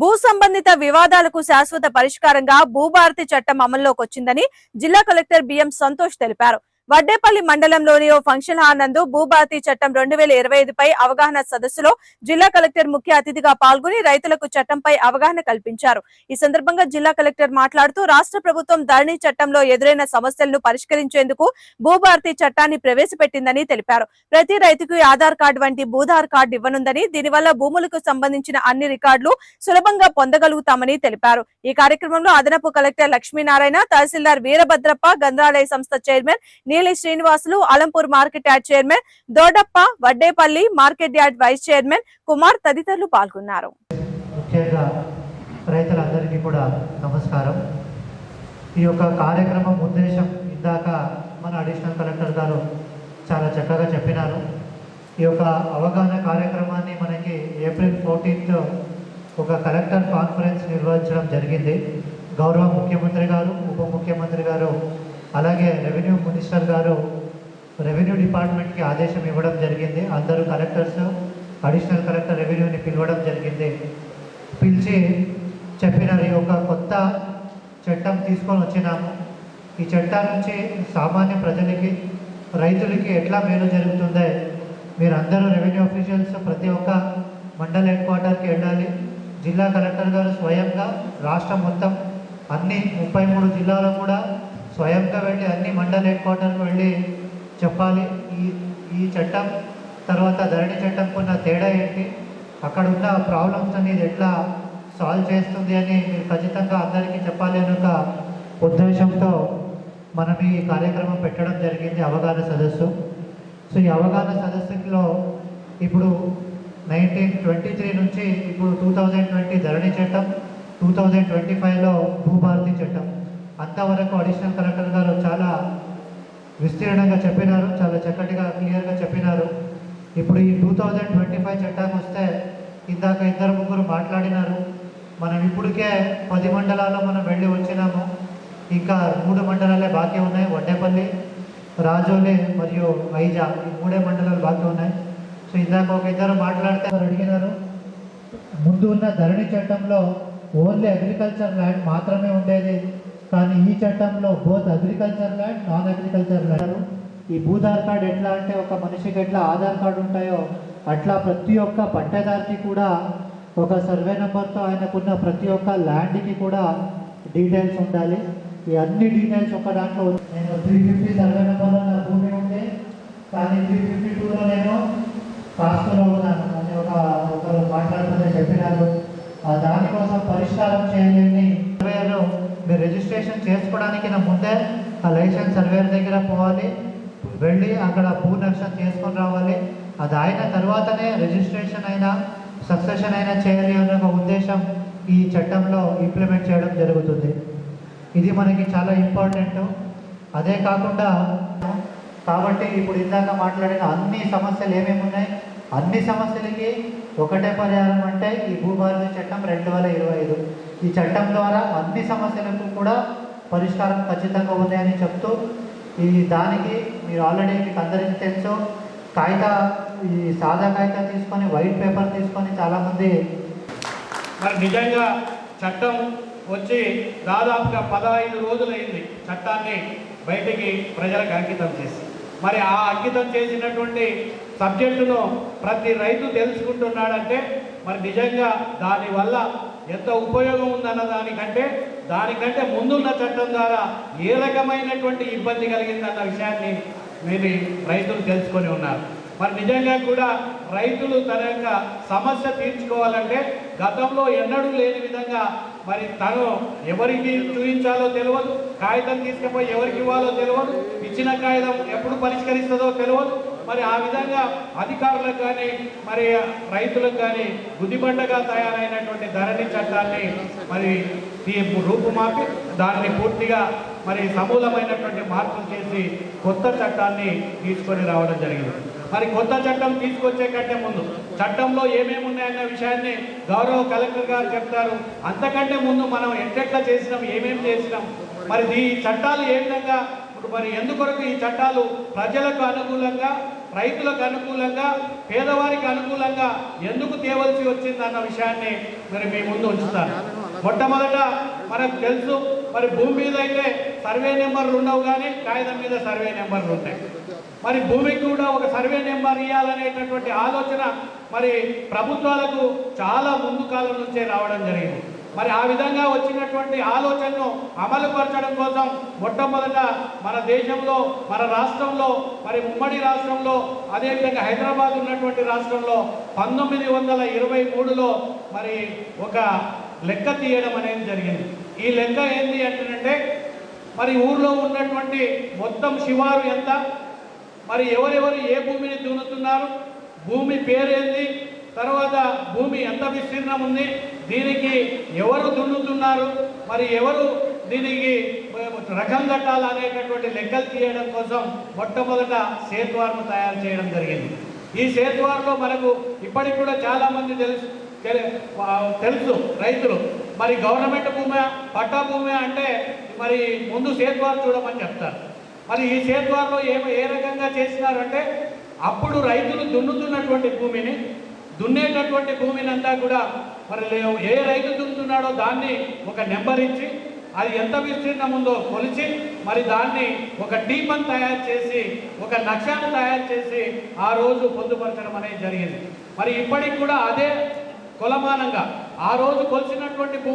భూ సంబంధిత వివాదాలకు శాశ్వత పరిష్కారంగా భూభారతి చట్టం అమల్లోకి వచ్చిందని జిల్లా కలెక్టర్ బిఎం సంతోష్ తెలిపారు. వడ్డేపల్లి మండలంలోని ఓ ఫంక్షన్ హాల్ నందు భూభారతి చట్టం రెండు వేల ఇరవై ఐదుపై అవగాహన సదస్సులో జిల్లా కలెక్టర్ ముఖ్య అతిథిగా పాల్గొని రైతులకు చట్టంపై అవగాహన కల్పించారు. ఈ సందర్భంగా జిల్లా కలెక్టర్ మాట్లాడుతూ రాష్ట్ర ప్రభుత్వం ధరణి చట్టంలో ఎదురైన సమస్యలను పరిష్కరించేందుకు భూభారతి చట్టాన్ని ప్రవేశపెట్టిందని తెలిపారు. ప్రతి రైతుకు ఆధార్ కార్డు వంటి భూధార్ కార్డు ఇవ్వనుందని దీనివల్ల భూములకు సంబంధించిన అన్ని రికార్డులు సులభంగా పొందగలుగుతామని తెలిపారు. ఈ కార్యక్రమంలో అదనపు కలెక్టర్ లక్ష్మీనారాయణ తహసీల్దార్ వీరభద్రప్ప గంధ్రాలయ సంస్థ chairman Neeli Srinivasulu Alampur market yard chairman Dodappa Vaddepalli market yard vice chairman Kumar తదితరులు పాల్గొన్నారు. ముఖ్యంగా రైతులందరికీ కూడా నమస్కారం. ఈ యొక్క కార్యక్రమం ఉద్దేశం ఇందాక మన అడిషనల్ కలెక్టర్ గారు చాలా చక్కగా చెప్పినారు. ఈ యొక్క అవగాహన కార్యక్రమాన్ని మనకి ఏప్రిల్ ఫోర్టీన్త్ ఒక కలెక్టర్ కాన్ఫరెన్స్ నిర్వహించడం జరిగింది. గౌరవ ముఖ్యమంత్రి గారు ఉప ముఖ్యమంత్రి గారు అలాగే రెవెన్యూ మినిస్టర్ గారు రెవెన్యూ డిపార్ట్మెంట్కి ఆదేశం ఇవ్వడం జరిగింది. అందరూ కలెక్టర్స్ అడిషనల్ కలెక్టర్ రెవెన్యూని పిలవడం జరిగింది. పిలిచి చెప్పినారు ఈ ఒక కొత్త చట్టం తీసుకొని వచ్చినాము. ఈ చట్టం నుంచి సామాన్య ప్రజలకి రైతులకి ఎట్లా మేలు జరుగుతుందో మీరందరూ రెవెన్యూ ఆఫీషియల్స్ ప్రతి ఒక్క మండల హెడ్ క్వార్టర్కి వెళ్ళాలి. జిల్లా కలెక్టర్ గారు స్వయంగా రాష్ట్రం మొత్తం అన్ని ముప్పై మూడు జిల్లాలో కూడా స్వయంగా వెళ్ళి అన్ని మండల హెడ్ క్వార్టర్కి వెళ్ళి చెప్పాలి. ఈ ఈ చట్టం తర్వాత ధరణి చట్టం ఉన్న తేడా ఏంటి? అక్కడ ఉన్న ప్రాబ్లమ్స్ అనేది ఎట్లా సాల్వ్ చేస్తుంది అని మీరు ఖచ్చితంగా అందరికీ చెప్పాలి అని ఒక ఉద్దేశంతో మనం ఈ కార్యక్రమం పెట్టడం జరిగింది అవగాహన సదస్సు. సో ఈ అవగాహన సదస్సులో ఇప్పుడు నైన్టీన్ ట్వంటీ త్రీ నుంచి ఇప్పుడు టూ థౌజండ్ ట్వంటీ ధరణి చట్టం టూ థౌజండ్ ట్వంటీ ఫైవ్లో భూభారతి చట్టం. అంతవరకు అడిషనల్ కలెక్టర్ గారు చాలా విస్తీర్ణంగా చెప్పినారు చాలా చక్కటిగా క్లియర్గా చెప్పినారు. ఇప్పుడు ఈ టూ థౌజండ్ ట్వంటీ ఫైవ్ చట్టానికి వస్తే ఇందాక ఇద్దరు ముగ్గురు మాట్లాడినారు. మనం ఇప్పటికే పది మండలాల్లో మనం వెళ్ళి వచ్చినాము. ఇంకా మూడు మండలాలే బాకీ ఉన్నాయి వడ్డేపల్లి రాజోలి మరియు వైజా ఈ మూడే మండలాలు బాకీ ఉన్నాయి. సో ఇందాక ఒక ఇద్దరు మాట్లాడితే వారు అడిగినారు ముందు ఉన్న ధరణి చట్టంలో ఓన్లీ అగ్రికల్చర్ ల్యాండ్ మాత్రమే ఉండేది. కానీ ఈ చట్టంలో both agriculture land non agriculture land ఈ భూధార్ కార్డ్ ఎట్లా అంటే ఒక మనిషికి ఎట్లా ఆధార్ కార్డు ఉంటాయో అట్లా ప్రతి ఒక్క పట్టేదారికి కూడా ఒక సర్వే నెంబర్తో ఆయనకున్న ప్రతి ఒక్క ల్యాండ్కి కూడా డీటెయిల్స్ ఉండాలి. ఈ అన్ని డీటెయిల్స్ ఒక దాంట్లో నేను త్రీ ఫిఫ్టీ సర్వే నెంబర్లో నా భూమి ఉంటే కానీ త్రీ ఫిఫ్టీ టూలో నేను కాస్తులో ఉన్నాను. అని ఒక ఒకరు మాట్లాడుతుందని చెప్పినారు. దానికోసం పరిష్కారం చేయాలని సర్వేలో మీరు రిజిస్ట్రేషన్ చేసుకోవడానికి నా ముందే ఆ లైసెన్స్ సర్వేర్ దగ్గర పోవాలి. వెళ్ళి అక్కడ భూ నక్షం చేసుకొని రావాలి. అది అయిన తర్వాతనే రిజిస్ట్రేషన్ అయినా సక్సెషన్ అయినా చేయాలి అనే ఒక ఉద్దేశం ఈ చట్టంలో ఇంప్లిమెంట్ చేయడం జరుగుతుంది. ఇది మనకి చాలా ఇంపార్టెంట్ అదే కాకుండా కాబట్టి ఇప్పుడు ఇందాక మాట్లాడిన అన్ని సమస్యలు ఏమేమి ఉన్నాయి? అన్ని సమస్యలకి ఒకటే పరిహారం అంటే ఈ భూభారత చట్టం రెండు వేల ఇరవై ఐదు. ఈ చట్టం ద్వారా అన్ని సమస్యలకు కూడా పరిష్కారం ఖచ్చితంగా ఉందని చెప్తూ ఈ దానికి మీరు ఆల్రెడీ మీకు అందరికీ తెలుసు కాగిత ఈ సాదా కాగితం తీసుకొని వైట్ పేపర్ తీసుకొని చాలామంది మరి నిజంగా చట్టం వచ్చి దాదాపుగా పదహైదు రోజులైంది చట్టాన్ని బయటికి ప్రజలకు అంకితం చేసి. మరి ఆ అంకితం చేసినటువంటి సబ్జెక్టును ప్రతి రైతు తెలుసుకుంటున్నాడంటే మరి నిజంగా దానివల్ల ఎంత ఉపయోగం ఉందన్న దానికంటే దానికంటే ముందున్న చట్టం ద్వారా ఏ రకమైనటువంటి ఇబ్బంది కలిగిందన్న విషయాన్ని మీరు రైతులు తెలుసుకొని ఉన్నారు. మరి నిజంగా కూడా రైతులు తన యొక్క సమస్య తీర్చుకోవాలంటే గతంలో ఎన్నడూ లేని విధంగా మరి తను ఎవరికి చూపించాలో తెలియదు కాగితం తీసుకుపోయి ఎవరికి ఇవ్వాలో తెలియదు ఇచ్చిన కాగితం ఎప్పుడు పరిష్కరిస్తుందో తెలియదు మరి ఆ విధంగా అధికారులకు కానీ మరి రైతులకు కానీ గుదిబండగా తయారైనటువంటి ధరణి చట్టాన్ని మరి రూపుమాపి దాన్ని పూర్తిగా మరి సమూలమైనటువంటి మార్పులు చేసి కొత్త చట్టాన్ని తీసుకొని రావడం జరిగింది. మరి కొత్త చట్టం తీసుకొచ్చే కంటే ముందు చట్టంలో ఏమేమి ఉన్నాయన్న విషయాన్ని గౌరవ కలెక్టర్ గారు చెప్తారు. అంతకంటే ముందు మనం ఎట్లెట్లా చేసినాం ఏమేమి చేసినాం? మరి ఈ చట్టాలు ఏ విధంగా ఇప్పుడు మరి ఎందుకొరకు ఈ చట్టాలు ప్రజలకు అనుకూలంగా రైతులకు అనుకూలంగా పేదవారికి అనుకూలంగా ఎందుకు తేవలసి వచ్చింది అన్న విషయాన్ని మరి మీ ముందు ఉంచుతాను. మొట్టమొదట మనకు తెలుసు మరి భూమి మీద అయితే సర్వే నెంబర్లు ఉండవు కానీ కాగితం మీద సర్వే నెంబర్లు ఉంటాయి. మరి భూమికి కూడా ఒక సర్వే నెంబర్ ఇవ్వాలనేటటువంటి ఆలోచన మరి ప్రభుత్వాలకు చాలా ముందు కాలం నుంచే రావడం జరిగింది. మరి ఆ విధంగా వచ్చినటువంటి ఆలోచనను అమలు పరచడం కోసం మొట్టమొదట మన దేశంలో మన రాష్ట్రంలో మరి ఉమ్మడి రాష్ట్రంలో అదేవిధంగా హైదరాబాద్ ఉన్నటువంటి రాష్ట్రంలో పంతొమ్మిది వందల ఇరవై మూడులో మరి ఒక లెక్క తీయడం అనేది జరిగింది. ఈ లెక్క ఏంటి అంటేనంటే మరి ఊర్లో ఉన్నటువంటి మొత్తం శివారు ఎంత? మరి ఎవరెవరు ఏ భూమిని దున్నుతున్నారు? భూమి పేరేంది? తర్వాత భూమి ఎంత విస్తీర్ణం ఉంది? దీనికి ఎవరు దున్నుతున్నారు? మరి ఎవరు దీనికి రకం కట్టాలనేటటువంటి లెక్కలు తీయడం కోసం మొట్టమొదట సేతువార్ను తయారు చేయడం జరిగింది. ఈ సేతువార్లో మనకు ఇప్పటికి కూడా చాలామంది తెలుసు తెలుసు రైతులు. మరి గవర్నమెంట్ భూమి పట్టా భూమి అంటే మరి ముందు సేతువారు చూడమని చెప్తారు. మరి ఈ సేద్వార్లో ఏ ఏ రకంగా చేసినారంటే అప్పుడు రైతులు దున్నుతున్నటువంటి భూమిని దున్నేటటువంటి భూమిని అంతా కూడా మరి ఏ రైతు దున్నుతున్నాడో దాన్ని ఒక నెంబర్ ఇచ్చి అది ఎంత విస్తీర్ణం ఉందో కొలిచి మరి దాన్ని ఒక టీపన్ తయారు చేసి ఒక నక్షాన్ని తయారు చేసి ఆ రోజు పొందుపరచడం అనేది జరిగింది. మరి ఇప్పటికి కూడా అదే కొలమానంగా ఆ రోజు కొలిచినటువంటి భూమి